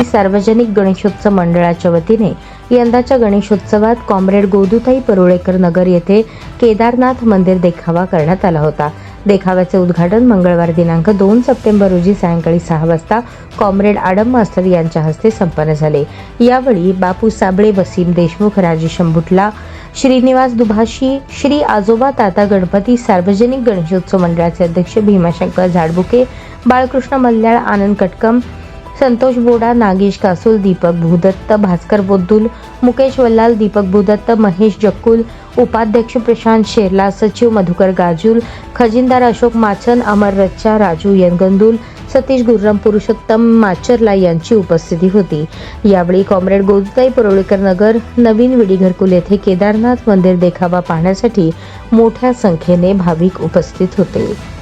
गणपती सार्वजनिक गणेशोत्सव मंडळाच्या वतीने यंदाच्या गणेशोत्सवात कॉम्रेड गोदूताई परुळेकर नगर येथे केदारनाथ मंदिर देखावा करण्यात आला होता. देखाव्याचे उद्घाटन मंगळवार दिनांक दोन सप्टेंबर रोजी सायंकाळी सहा वाजता कॉम्रेड आडम मास्तर यांच्या हस्ते संपन्न झाले. यावेळी बापू साबळे वसीम देशमुख राजेश शंभुटला श्रीनिवास दुभाषी श्री आजोबा ताता गणपती सार्वजनिक गणेशोत्सव मंडळाचे अध्यक्ष भीमाशंकर झाडबुके बाळकृष्ण मल्ल्याळ आनंद कटकम संतोष बोडा नागेश कासूल दीपक भूदत्त भास्कर बोद्दुल मुकेश वल्लाल दीपक भूदत्त महेश जक्कुल उपाध्यक्ष प्रशांत शेरला सचिव मधुकर गाजूल खजिनदार अशोक माचन अमर रच्चा राजू यनगंदुल सतीश गुर्रम पुरुषोत्तम माचरला यांची उपस्थिती होती. यावेळी कॉम्रेड गोदताई परोळेकर नगर नवीन विडीघरकुल येथे केदारनाथ मंदिर देखावा पाहण्यासाठी मोठ्या संख्येने भाविक उपस्थित होते.